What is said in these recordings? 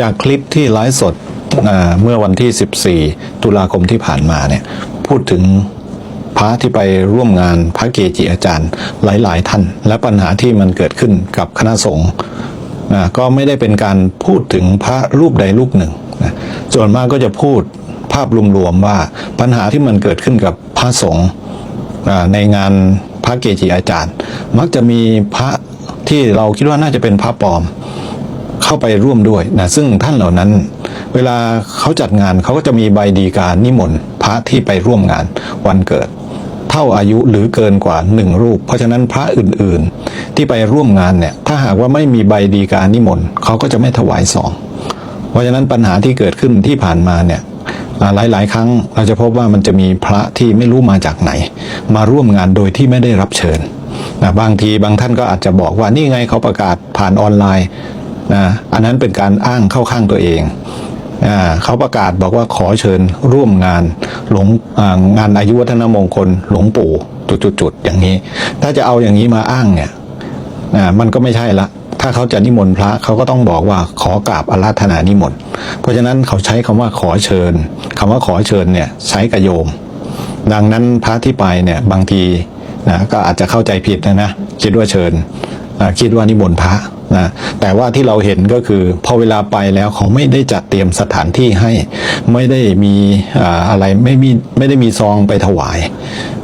จากคลิปที่ไลฟ์สดเมื่อวันที่ 14 ตุลาคมที่ผ่านมาเนี่ยพูดถึงพระที่ไปร่วมงานพระเกจิอาจารย์หลาย ๆ ท่าน และปัญหาที่มันเกิดขึ้นกับคณะสงฆ์ก็ไม่ได้เป็นการพูดถึงพระรูปใดรูปหนึ่งนะส่วนมากก็จะพูดภาพรวมๆว่าปัญหาที่มันเกิดขึ้นกับพระสงฆ์ในงานพระเกจิอาจารย์ มักจะมีพระที่เราคิดว่าน่าจะเป็นพระปลอม เข้าไปร่วมด้วยนะซึ่งท่านเหล่านั้น เวลาเขาจัดงานเขาก็จะมีใบดีการนิมนต์พระที่ไปร่วมงานวันเกิด เท่าอายุหรือเกินกว่าหนึ่งรูป เพราะฉะนั้นพระอื่นๆ ที่ไปร่วมงานเนี่ยถ้าหากว่าไม่มีใบดีการนิมนต์เขาก็จะไม่ถวายซองเพราะฉะนั้นปัญหาที่เกิดขึ้นที่ผ่านมาเนี่ยหลายๆ ครั้งเราจะพบว่ามันจะมีพระที่ไม่รู้มาจากไหน มาร่วมงานโดยที่ไม่ได้รับเชิญนะบางทีบางท่านก็อาจจะบอกว่านี่ไงเขาประกาศผ่านออนไลน์ นะอันนั้นเป็นการอ้างเข้าข้างตัวเองเขาประกาศบอกว่าขอเชิญร่วมงานหลงงานอายุวัฒนมงคลหลวงปู่จุดๆอย่างนี้ ถ้าจะเอาอย่างนี้มาอ้างเนี่ยมันก็ไม่ใช่ละ ถ้าเขาจะนิมนต์พระเขาก็ต้องบอกว่าขอกราบอาราธนานิมนต์ เพราะฉะนั้นเขาใช้คำว่าขอเชิญคำว่าขอเชิญเนี่ยใช้กระโยม ดังนั้นพระที่ไปเนี่ยบางทีนะก็อาจจะเข้าใจผิดนะนะคิดว่าเชิญคิดว่านิมนต์พระ นะแต่ว่าที่เราเห็นก็คือพอเวลาไปแล้วเขาไม่ได้จัดเตรียมสถานที่ให้ไม่ได้มีอ่าอะไรไม่มีไม่ได้มีซองไปถวาย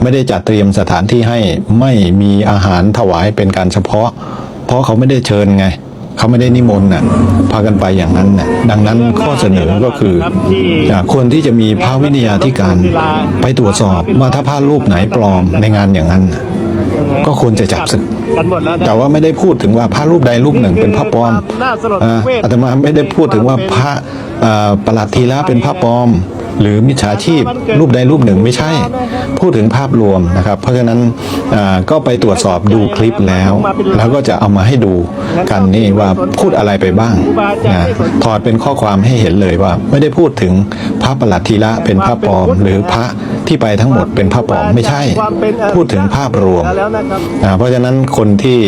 ไม่ได้จัดเตรียมสถานที่ให้ไม่มีอาหารถวายเป็นการเฉพาะ เพราะเขาไม่ได้เชิญไงเขาไม่ได้นิมนต์น่ะพากันไปอย่างนั้นน่ะดังนั้นข้อเสนอก็คืออ่าควรที่จะมีพระวิทยาธิการไปตรวจสอบว่าถ้าพระรูปไหนปลอมในงานอย่างนั้นน่ะ ก็ควรจะจับศึกกันหมดแล้วนะแต่ว่าไม่ได้พูดถึงว่าพระรูปใดรูปหนึ่งเป็นพระปลอมน่าสลดอ่าเวทอาตมาไม่ได้พูดถึงว่าพระอ่าประหลัดทีละเป็นพระปลอม หรือมิจฉาชีพรูปใดรูปหนึ่งไม่ใช่ พูดถึงภาพรวมนะครับ เพราะฉะนั้นก็ไปตรวจสอบดูคลิปแล้ว แล้วก็จะเอามาให้ดูกันนี่ว่าพูดอะไรไปบ้างนะถอดเป็นข้อความให้เห็นเลยว่า ไม่ได้พูดถึงพระประหลัดทีละเป็นพระปลอม หรือพระที่ไปทั้งหมดเป็นพระปลอมไม่ใช่ พูดถึงภาพรวมนะเพราะฉะนั้นคนที่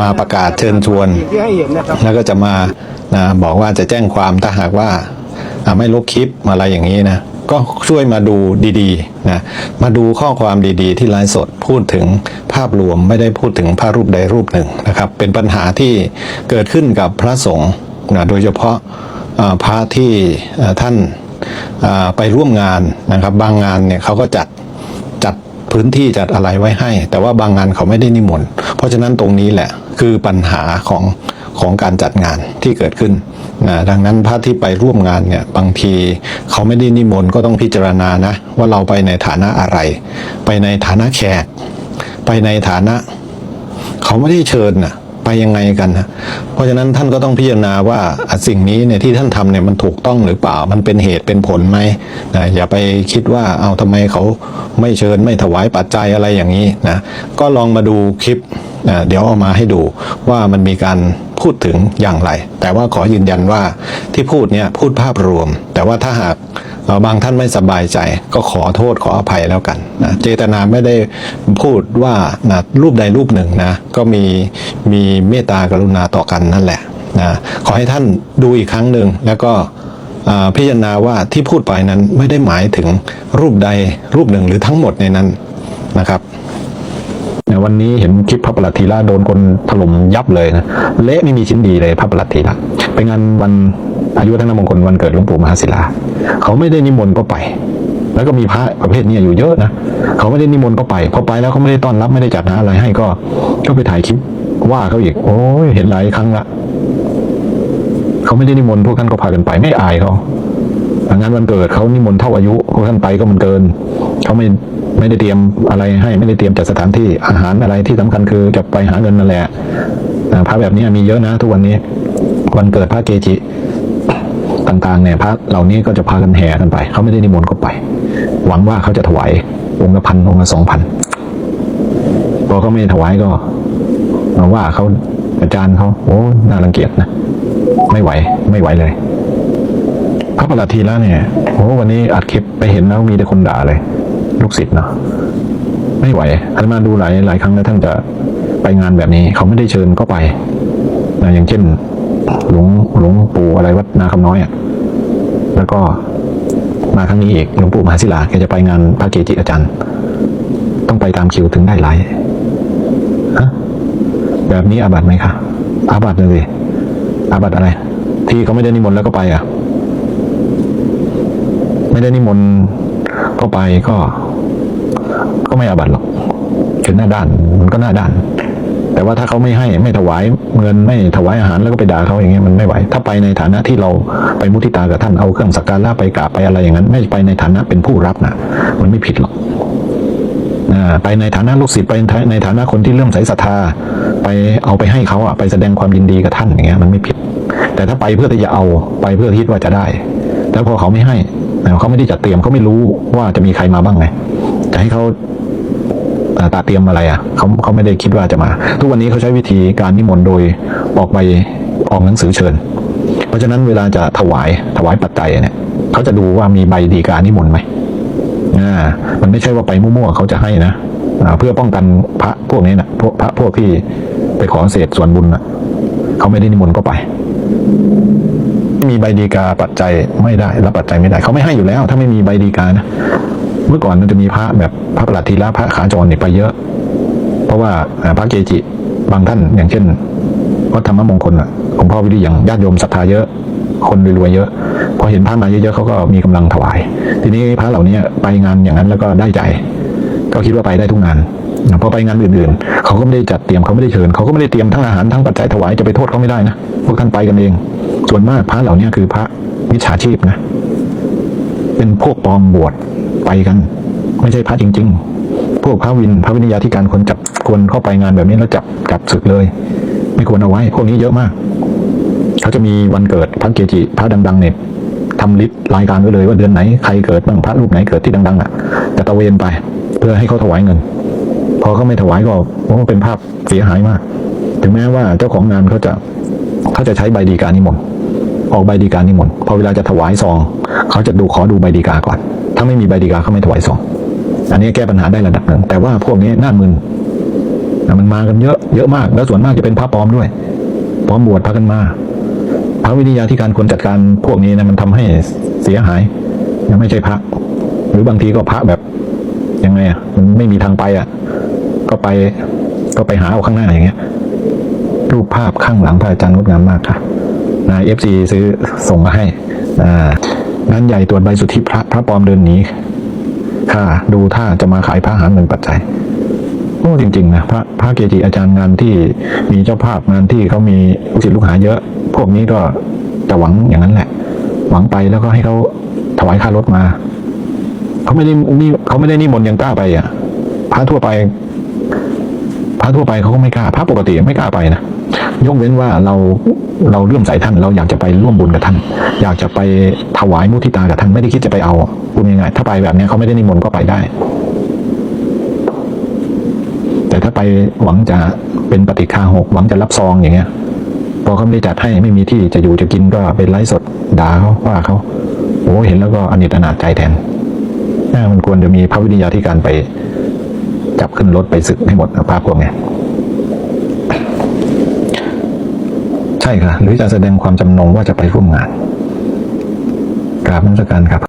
มาประกาศเชิญชวน แล้วก็จะมานะบอกว่าจะแจ้งความถ้าหากว่าอ่าไม่ลบคลิปอะไรอย่างนี้นะ ก็ช่วยมาดูดีๆนะมาดูข้อความดีๆ ที่ไลฟ์สดพูดถึงภาพรวมไม่ได้พูดถึงพระรูปใดรูปหนึ่งนะครับ เป็นปัญหาที่เกิดขึ้นกับพระสงฆ์นะโดยเฉพาะพระที่ท่านไปร่วมงานนะครับ บางงานเนี่ยเขาก็จัดจัดพื้นที่จัดอะไรไว้ให้ แต่ว่าบางงานเขาไม่ได้นิมนต์เพราะฉะนั้นตรงนี้แหละคือปัญหาของ ของการจัดงานที่เกิดขึ้นนะดังนั้นพระที่ไปร่วมงานเนี่ยบางทีเขาไม่ได้นิมนต์ก็ต้องพิจารณานะว่าเราไปในฐานะอะไร ไปในฐานะแขก ไปในฐานะ เขาไม่ได้เชิญนะไปยังไงกันนะเพราะฉะนั้นท่านก็ต้องพิจารณาว่าสิ่งนี้เนี่ยที่ท่านทำเนี่ยมันถูกต้องหรือเปล่า มันเป็นเหตุเป็นผลไหมนะอย่าไปคิดว่าเอาทำไมเขาไม่เชิญไม่ถวายปัจจัยอะไรอย่างนี้นะก็ลองมาดูคลิปเดี๋ยวเอามาให้ดูว่ามันมีการพูดถึงอย่างไร แต่ว่าขอยืนยันว่าที่พูดเนี่ยพูดภาพรวม แต่ว่าถ้าหากบางท่านไม่สบายใจ ก็ขอโทษขออภัยแล้วกันนะเจตนาไม่ได้พูดว่านะรูปใดรูปหนึ่งนะก็มีมีเมตตากรุณาต่อกันนั่นแหละนะขอให้ท่านดูอีกครั้งหนึ่งแล้วก็พิจารณาว่าที่พูดไปนั้นไม่ได้หมายถึงรูปใดรูปหนึ่งหรือทั้งหมดในนั้นนะครับ วันนี้เห็นคลิปพระประหลัดธีระโดนคนถล่มยับเลยนะเละไม่มีชิ้นดีเลยพระประหลัดธีระไปงานวันอายุวัฒนมงคลวันเกิดหลวงปู่มหาศิลา เขาไม่ได้นิมนต์ก็ไป แล้วก็มีพระประเภทนี้อยู่เยอะนะเขาไม่ได้นิมนต์ก็ไปพอไปแล้วเขาไม่ได้ต้อนรับไม่ได้จัดหาอะไรให้ก็ก็ไปถ่ายคลิปว่าเขาอีกโอ้ยเห็นหลายครั้งละเขาไม่ได้นิมนต์พวกท่านก็พากันไปไม่อายเขางานวันเกิดเขานิมนต์เท่าอายุพวกท่านไปก็มันเกินเขาไม่ ไม่ได้เตรียมอะไรให้ไม่ได้เตรียมจัดสถานที่อาหารอะไรที่สำคัญคือจะไปหาเงินนั่นแหละพระแบบนี้มีเยอะนะทุกวันนี้วันเกิดพระเกจิต่างๆเนี่ยพระเหล่านี้ก็จะพากันแห่กันไปเขาไม่ได้นิมนต์ก็ไป หวังว่าเขาจะถวายองค์ละพันองค์ละสองพันพอเขาไม่ถวายก็มาว่าเขาอาจารย์เขาโอ้น่ารังเกียจนะไม่ไหวไม่ไหวเลยพระประหลัดทีแล้วเนี่ยโอ้วันนี้อัดคลิปไปเห็นแล้วมีแต่คนด่าเลย ลูกศิษย์เนาะไม่ไหวอาตมาดูหลายหลายครั้งแล้วท่านจะไปงานแบบนี้ เขาไม่ได้เชิญก็ไปนะอย่างเช่น หลวงหลวงปู่อะไรวัดนาคำน้อยอะแล้วก็มาครั้งนี้อีกหลวงปู่มหาศิลาแกจะไปงานพระเกจิอาจารย์ ต้องไปตามคิวถึงได้ไลฟ์ฮะแบบนี้อาบัติไหมคะอาบัติเลยอาบัติอะไร ที่เขาไม่ได้นิมนต์แล้วก็ไปอะ ไม่ได้นิมนต์ก็ไปก็ ก็ไม่อาบัติหรอกคือหน้าด้านมันก็หน้าด้าน แต่ว่าถ้าเขาไม่ให้ไม่ถวายเงินไม่ถวายอาหารแล้วก็ไปด่าเขาอย่างเงี้ยมันไม่ไหว ถ้าไปในฐานะที่เราไปมุทิตากับท่านเอาเครื่องสักการะไปกราบไปอะไรอย่างนั้น ไม่ไปในฐานะเป็นผู้รับนะมันไม่ผิดหรอกไปในฐานะลูกศิษย์ไปในฐานะคนที่เริ่มใส่ศรัทธา ไปเอาไปให้เขาอะไปแสดงความยินดีกับท่านอย่างเงี้ยมันไม่ผิด แต่ถ้าไปเพื่อที่จะเอาไปเพื่อคิดว่าจะได้ แล้วพอเขาไม่ให้เขาไม่ได้จัดเตรียมเขาไม่รู้ว่าจะมีใครมาบ้างไงจะให้เขา ตาเตรียมอะไรอะเขาเขาไม่ได้คิดว่าจะมา ทุกวันนี้เขาใช้วิธีการนิมนต์โดยออกใบออกหนังสือเชิญ เพราะฉะนั้นเวลาจะถวายถวายปัจจัยเนี่ยเขาจะดูว่ามีใบดีการนิมนต์ไหมอ่ามันไม่ใช่ว่าไปมั่วๆเขาจะให้นะอ่าเพื่อป้องกันพระพวกนี้นะพวกพระพวกที่ไปขอเศษส่วนบุญนะเขาไม่ได้นิมนต์ก็ไป มีใบดีกาปัจจัยไม่ได้รับปัจจัยไม่ได้ เขาไม่ให้อยู่แล้ว ถ้าไม่มีใบดีกานะ เมื่อก่อนมันจะมีพระแบบพระประหลัดทีละพระขาจรเนี่ยไปเยอะ เพราะว่าพระเกจิบางท่านอย่างเช่นวัดธรรมมงคลอะของพ่อวิริยังญาติโยมศรัทธาเยอะ คนรวยๆเยอะ พอเห็นพระมาเยอะๆเขาก็มีกำลังถวาย ทีนี้พระเหล่านี้ไปงานอย่างนั้นแล้วก็ได้ใจ ก็คิดว่าไปได้ทุกงานพอไปงานอื่นๆ เขาก็ไม่ได้จัดเตรียมเขาไม่ได้เชิญเขาก็ไม่ได้เตรียมทั้งอาหารทั้งปัจจัยถวายจะไปโทษเขาไม่ได้นะพวกท่านไปกันเอง ส่วนมากพระเหล่านี้คือพระมิจฉาชีพนะ เป็นพวกปลอมบวช ไปกัน ไม่ใช่พระจริง ๆ พวกพระวินพระวิญญาธิการคนจับคนเข้าไปงานแบบนี้แล้วจับจับศึกเลย ไม่ควรเอาไว้ พวกนี้เยอะมาก เขาจะมีวันเกิดพระเกจิพระดังๆเนี่ยทำลิสต์รายการไว้เลยว่าเดือนไหนใครเกิดบ้างพระรูปไหนเกิดที่ดังๆอะจะตะเวนไป เพื่อให้เขาถวายเงิน พอเขาไม่ถวายก็ผมว่าเป็นภาพเสียหายมาก ถึงแม้ว่าเจ้าของงานเขาจะเขาจะใช้ใบดีการนิมนต์ออกใบดีการนิมนต์พอเวลาจะถวายซอง เขาจะดูขอดูใบดีกาก่อน ถ้าไม่มีใบดีกาเขาไม่ถวายซองอันนี้แก้ปัญหาได้ระดับหนึ่งแต่ว่าพวกนี้น่ามึนนมันมากันเยอะเยอะมาก แล้วส่วนมากจะเป็นพระปลอมด้วยปลอมบวชพากันมาพระวิทยาธิการควรจัดการพวกนี้นะมันทำให้เสียหาย ยังไม่ใช่พระ หรือบางทีก็พระแบบยังไงอะมันไม่มีทางไปอะ ก็ไปก็ไปหาเอาข้างหน้าอย่างเงี้ย รูปภาพข้างหลังพระอาจารย์งดงามมากค่ะนายเอฟซีซื้อส่งมาให้อ่า งานใหญ่ตรวจใบสุทธิพระพระปลอมเดินหนีค่ะ ดูท่าจะมาขายพระหาเงินปัจจัยโอ้จริงๆนะพระพระเกจิอาจารย์งานที่มีเจ้าภาพงานที่เขามีลูกศิษย์ลูกหาเยอะ พวกนี้ก็จะหวังอย่างนั้นแหละ หวังไปแล้วก็ให้เขาถวายค่ารถมาเขาไม่ได้นี่เขาไม่ได้นิมนต์ยังกล้าไปอะพระทั่วไปพระทั่วไปเขาก็ไม่กล้าพระปกติไม่กล้าไปนะ ยกเว้นว่าเราเราเลื่อมใสท่าน เราอยากจะไปร่วมบุญกับท่าน อยากจะไปถวายมุทิตากับท่านไม่ได้คิดจะไปเอาพูดง่ายๆถ้าไปแบบนี้เขาไม่ได้นิมนต์ก็ไปได้ แต่ถ้าไปหวังจะเป็นปฏิฆาหกหวังจะรับซองอย่างเงี้ยพอเขาไม่ได้จัดให้ไม่มีที่จะอยู่จะกินก็เป็นไลฟ์สดด่าเขาว่าเขาโอ้เห็นแล้วก็อนิจอนาจใจแทนน่ามันควรจะมีพระวิทยาธิการไปจับขึ้นรถไปศึกให้หมดภาพพวกเนี้ย ใช่ค่ะ หรือจะแสดงความจำนงว่าจะไปร่วมงานกราบนักการครับ